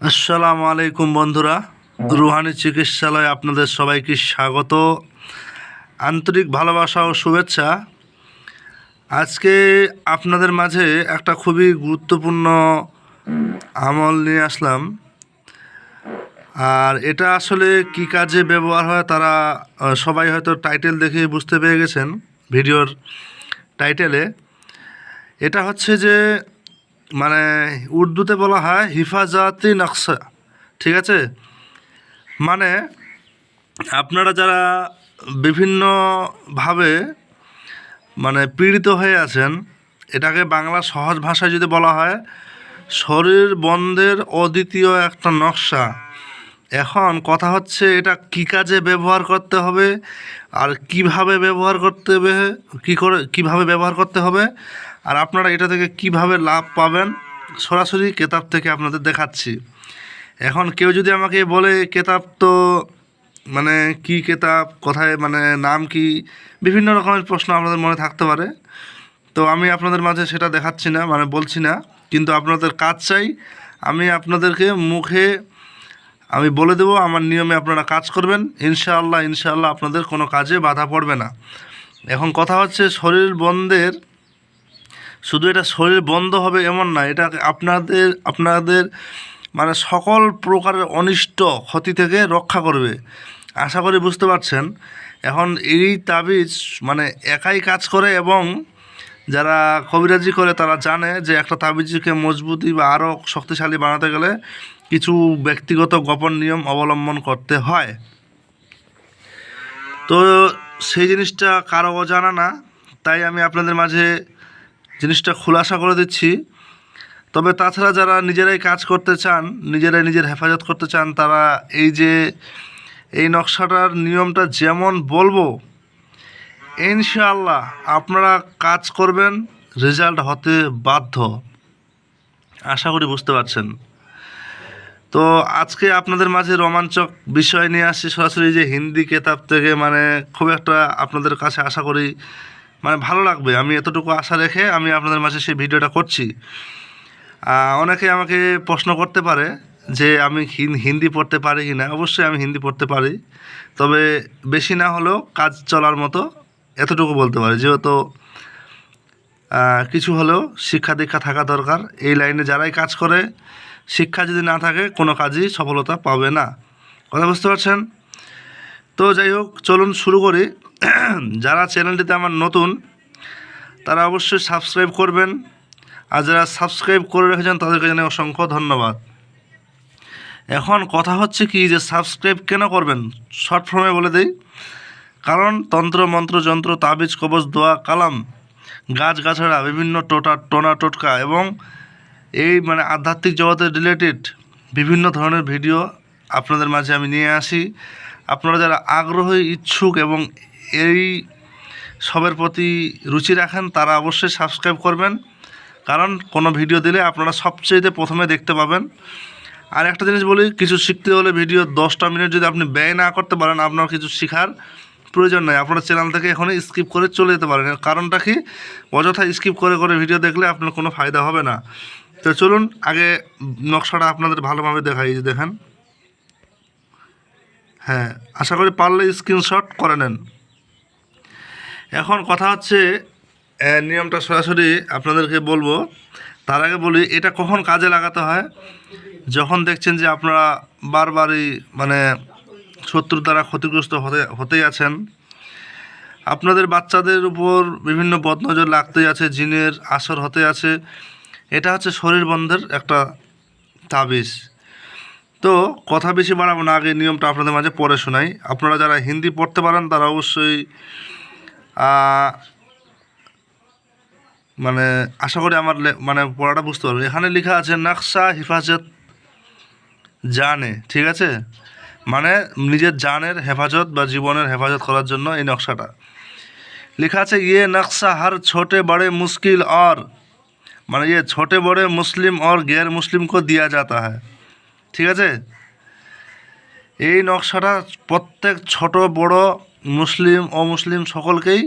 আসসালামু আলাইকুম বন্ধুরা। রুহানি চিকিৎসালয়ে আপনাদের সবাইকে স্বাগত। আন্তরিক ভালোবাসা ও শুভেচ্ছা। আজকে আপনাদের মাঝে একটা খুবই গুরুত্বপূর্ণ আমল নিয়ে আসলাম। আর এটা আসলে কি কাজে ব্যবহার হয় তারা সবাই হয়তো টাইটেল দেখে বুঝতে পেরে গেছেন ভিডিওর টাইটেলে। এটা হচ্ছে যে মানে উর্দুতে বলা হয় হিফাজতি নকশা, ঠিক আছে? মানে আপনারা যারা বিভিন্নভাবে মানে পীড়িত হয়ে আছেন, এটাকে বাংলা সহজ ভাষায় যদি বলা হয়, শরীর বন্ধের অদ্বিতীয় একটা নকশা। এখন কথা হচ্ছে এটা কী কাজে ব্যবহার করতে হবে, আর কীভাবে ব্যবহার করতে হবে, কী করে, কীভাবে ব্যবহার করতে হবে আর আপনারা এটা থেকে কীভাবে লাভ পাবেন, সরাসরি কেতাব থেকে আপনাদের দেখাচ্ছি। এখন কেউ যদি আমাকে বলে কেতাব তো মানে কি কেতাব, কোথায় মানে নাম কি, বিভিন্ন রকমের প্রশ্ন আপনাদের মনে থাকতে পারে। তো আমি আপনাদের মাঝে সেটা দেখাচ্ছি না মানে বলছি না, কিন্তু আপনাদের কাজ চাই। আমি আপনাদেরকে মুখে আমি বলে দেবো, আমার নিয়মে আপনারা কাজ করবেন। ইনশাআল্লাহ ইনশাআল্লাহ আপনাদের কোনো কাজে বাধা পড়বে না। এখন কথা হচ্ছে শরীর বন্ধের শুধু এটা শরীর বন্ধ হবে এমন না, এটা আপনাদের আপনাদের মানে সকল প্রকারের অনিষ্ট ক্ষতি থেকে রক্ষা করবে। আশা করি বুঝতে পারছেন। এখন এই তাবিজ মানে একাই কাজ করে এবং যারা কবিরাজি করে তারা জানে যে একটা তাবিজকে মজবুতি বা আরও শক্তিশালী বানাতে গেলে কিছু ব্যক্তিগত গোপন নিয়ম অবলম্বন করতে হয়। তো সেই জিনিসটা কারও অজানা না, তাই আমি আপনাদের মাঝে জিনিসটা খোলাসা করে দিচ্ছি। তবে তাছাড়া যারা নিজেরাই কাজ করতে চান, নিজেরাই নিজের হেফাজত করতে চান, তারা এই যে, এই নকশাটার নিয়মটা যেমন বলব, ইনশাআল্লাহ আপনারা কাজ করবেন, রেজাল্ট হতে বাধ্য। আশা করি বুঝতে পারছেন। তো আজকে আপনাদের মাঝে রোমাঞ্চক বিষয় নিয়ে আসছি। সরাসরি যে হিন্দি কেতাব থেকে মানে খুব একটা আপনাদের কাছে আশা করি মানে ভালো লাগবে। আমি এতটুকু আশা রেখে আমি আপনাদের মাঝে সেই ভিডিওটা করছি। অনেকে আমাকে প্রশ্ন করতে পারে যে আমি হিন্দি পড়তে পারি কি না। অবশ্যই আমি হিন্দি পড়তে পারি। তবে বেশি না হলেও কাজ চলার মতো এতটুকু বলতে পারি। যেহেতু কিছু হলেও শিক্ষা দীক্ষা থাকা দরকার। এই লাইনে যারাই কাজ করে, শিক্ষা যদি না থাকে, কোনো কাজই সফলতা পাবে না। কথা বুঝতে পারছেন? তো যাই হোক, চলুন শুরু করি। যারা চ্যানেলটিতে আমার নতুন, তারা অবশ্যই সাবস্ক্রাইব করবেন। আর যারা সাবস্ক্রাইব করে রেখেছেন, তাদেরকে জানাই অসংখ্য ধন্যবাদ। এখন কথা হচ্ছে কি, যে সাবস্ক্রাইব কেন করবেন? শর্ট ফর্মে বলে দেই। কারণ তন্ত্র, মন্ত্র, যন্ত্র, তাবিজ কবজ দোয়া, কালাম, গাছগাছড়া, বিভিন্ন টোটা, টোনা, টোটকা এবং এই মানে আধ্যাত্মিক জগতের রিলেটেড বিভিন্ন ধরনের ভিডিও আপনাদের মাঝে আমি নিয়ে আসি। আপনারা যারা আগ্রহী, ইচ্ছুক এবং এই সবের প্রতি রুচি রাখেন, তারা অবশ্যই সাবস্ক্রাইব করবেন। কারণ কোনো ভিডিও দিলে আপনারা সবচেয়ে প্রথমে দেখতে পাবেন। আর একটা জিনিস বলি, কিছু শিখতে হলে ভিডিও দশটা মিনিট যদি আপনি ব্যয় না করতে পারেন, আপনার কিছু শেখার প্রয়োজন নেই। আপনার চ্যানেল থেকে এখনই স্কিপ করে চলে যেতে পারেন। কারণটা কি? অযথা স্কিপ করে করে ভিডিও দেখলে আপনার কোনো ফায়দা হবে না। তো চলুন, আগে নকশাটা আপনাদের ভালোভাবে দেখাই দেখেন। হ্যাঁ আশা করি পারলে স্ক্রিনশট করে নেন। এখন কথা হচ্ছে নিয়মটা সরাসরি আপনাদেরকে বলব। তার আগে বলি, এটা কখন কাজে লাগাতে হয়? যখন দেখছেন যে আপনারা বারবারই মানে শত্রুর দ্বারা ক্ষতিগ্রস্ত হতে, হতেই আছেন, আপনাদের বাচ্চাদের উপর বিভিন্ন বদনজর লাগতেই আছে, জিনের আসর হতে আছে। এটা হচ্ছে শরীর বন্ধের একটা তাবিজ। তো কথা বেশি বাড়াবো না, আগে নিয়মটা আপনাদের মাঝে পড়ে শোনাই। আপনারা যারা হিন্দি পড়তে পারেন, তারা অবশ্যই মানে আশা করি আমার মানে পড়াটা বুঝতে পারব এখানে লেখা আছে, নকশা হেফাজত জানে ঠিক আছে? মানে নিজের জানের হেফাজত বা জীবনের হেফাজত করার জন্য এই নকশাটা। লেখা আছে ইয়ে নকশা হার ছোটে বড়ে মুশকিল আর মানে ইয়ে ছোটে বড়ে মুসলিম আর গ্যার মুসলিম কো দিয়া যাতা হয় ঠিক আছে এই নকশাটা প্রত্যেক ছোট বড় মুসলিম অমুসলিম সকলকেই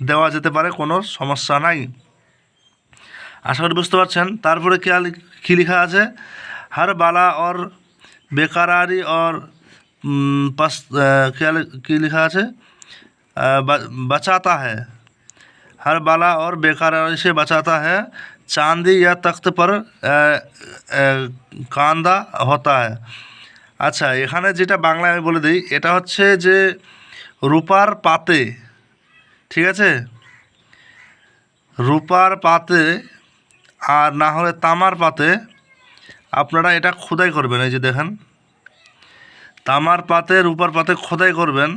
দেওয়া যেতে পারে কোনো সমস্যা নাই আশা করি বুঝতে পারছেন তারপরে কি আর- কী লেখা আছে हर बाला और बेकरारी और উম, পাস আহ, क्या li- কি লেখা আছে আহ, বা- बचाता है हर बाला और बेकरारी से बचाता है चांदी या तख्त पर আহ, আহ, কান্দা হতা है আচ্ছা এখানে যেটা বাংলায় আমি বলে দিই এটা হচ্ছে যে রূপার পাতে ঠিক আছে রূপার পাতে আর না হলে তামার পাতে আপনারা এটা খোদাই করবেন এই যে দেখেন তামার পাতে রূপার পাতে খোদাই করবেন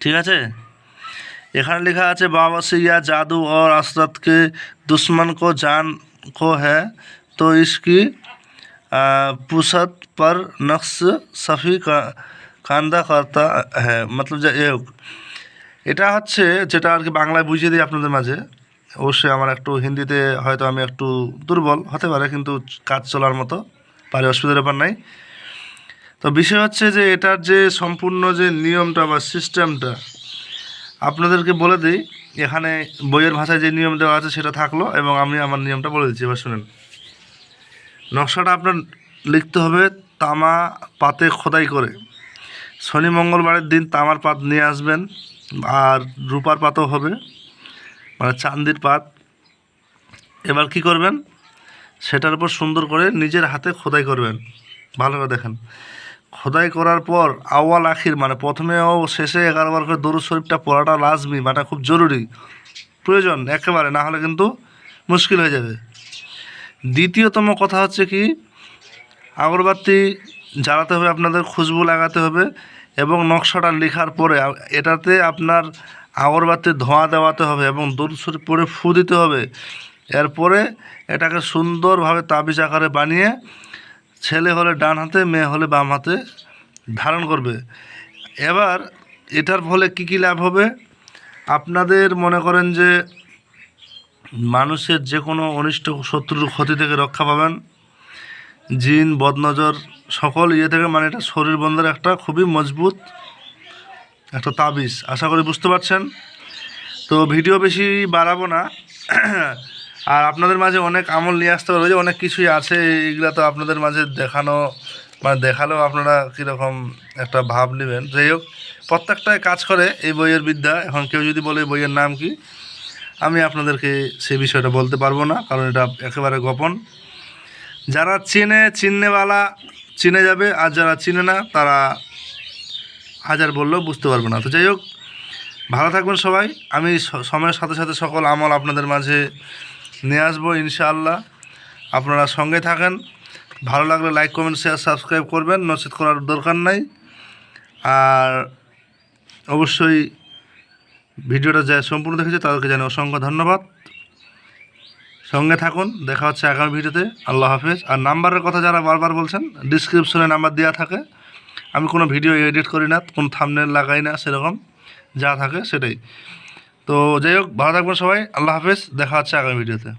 ঠিক আছে এখানে লেখা আছে বাবা সিয়া জাদু और असरत के दुश्मन को जान को है तो इसकी आ, पुसत पर नक्श सफ़ी का কান্দা কর্তা হ্যাঁ মতলব যে এ হোক। এটা হচ্ছে যেটা আর কি বাংলায় বুঝিয়ে দিই আপনাদের মাঝে অবশ্যই আমার একটু হিন্দিতে হয়তো আমি একটু দুর্বল হতে পারে কিন্তু কাজ চলার মতো পারে অসুবিধার ব্যাপার নাই তো বিষয় হচ্ছে যে এটার যে সম্পূর্ণ যে নিয়মটা বা সিস্টেমটা আপনাদেরকে বলে দিই, এখানে বইয়ের ভাষায় যে নিয়ম দেওয়া আছে সেটা থাকল এবং আমি আমার নিয়মটা বলে দিচ্ছি, এবার শুনেন। নকশাটা আপনার লিখতে হবে তামা পাতে খোদাই করে। শনি মঙ্গলবারের দিন তামার পাত নিয়ে আসবেন, আর রূপার পাতও হবে মানে চান্দির পাত। এবার কি করবেন? সেটার উপর সুন্দর করে নিজের হাতে খোদাই করবেন। ভালো করে দেখেন। খোদাই করার পর আওয়াল আখির মানে প্রথমে ও শেষে এগারোবার করে দরুদ শরীফটা পড়াটা লাজমি মানে খুব জরুরি। প্রয়োজন, একেবারে, না হলে কিন্তু মুশকিল হয়ে যাবে। দ্বিতীয়তম কথা হচ্ছে কি, আগরবাতি জ্বালাতে হবে, আপনাদের খুশবু লাগাতে হবে এবং নকশাটা লেখার পরে এটাতে আপনার আগরবাতির ধোঁয়া দেওয়াতে হবে এবং দরুদ শরীফ পরে ফু দিতে হবে। এরপরে এটাকে সুন্দরভাবে তাবিজ আকারে বানিয়ে ছেলে হলে ডান হাতে, মেয়ে হলে বাম হাতে ধারণ করবে। এবার এটার ফলে কী কী লাভ হবে? আপনাদের মনে করেন যে মানুষের যে কোনো অনিষ্ট শত্রুর ক্ষতি থেকে রক্ষা পাবেন। জিন, বদনজর, সকল ইয়ে থেকে মানে এটা শরীর বন্ধের একটা খুবই মজবুত একটা তাবিজ। আশা করি বুঝতে পারছেন। তো ভিডিও বেশি বাড়াবো না। আর আপনাদের মাঝে অনেক আমল নিয়ে আসতে পারবে যে অনেক কিছুই আছে, এইগুলা তো আপনাদের মাঝে দেখানো মানে দেখালেও আপনারা কীরকম একটা ভাব নেবেন। যাই হোক, প্রত্যেকটাই কাজ করে এই বইয়ের বিদ্যা। এখন কেউ যদি বলে বইয়ের নাম কি? আমি আপনাদেরকে সেই বিষয়টা বলতে পারব না, কারণ এটা একেবারে গোপন। যারা চেনে, চিননেওয়ালা চিনে যাবে, আর যারা চিনে না, তারা হাজার বললেও বুঝতে পারবে না। তো যাই হোক, ভালো থাকবেন সবাই। আমি স- সময়ের সাথে সাথে সকল আমল আপনাদের মাঝে নিয়ে আসব ইনশাআল্লাহ। আপনারা সঙ্গে থাকেন। ভালো লাগলে লাইক কমেন্ট শেয়ার সাবস্ক্রাইব করবেন। নচিত করার দরকার নাই। আর অবশ্যই ভিডিওটা যা সম্পূর্ণ দেখেছে তাদেরকে জানি অসংখ্য ধন্যবাদ। সঙ্গে থাকুন। দেখা হচ্ছে আগামী ভিডিওতে। আল্লাহ হাফেজ। আর নাম্বারের কথা যারা বারবার বলছেন ডিসক্রিপশনে নাম্বার দেওয়া থাকে। আমি কোনো ভিডিও এডিট করি না, কোনো থামনেল লাগাই না, সেরকম যা থাকে সেটাই। তো যাই হোক ভালো থাকবেন সবাই। আল্লাহ হাফেজ দেখা হচ্ছে আগামী ভিডিওতে।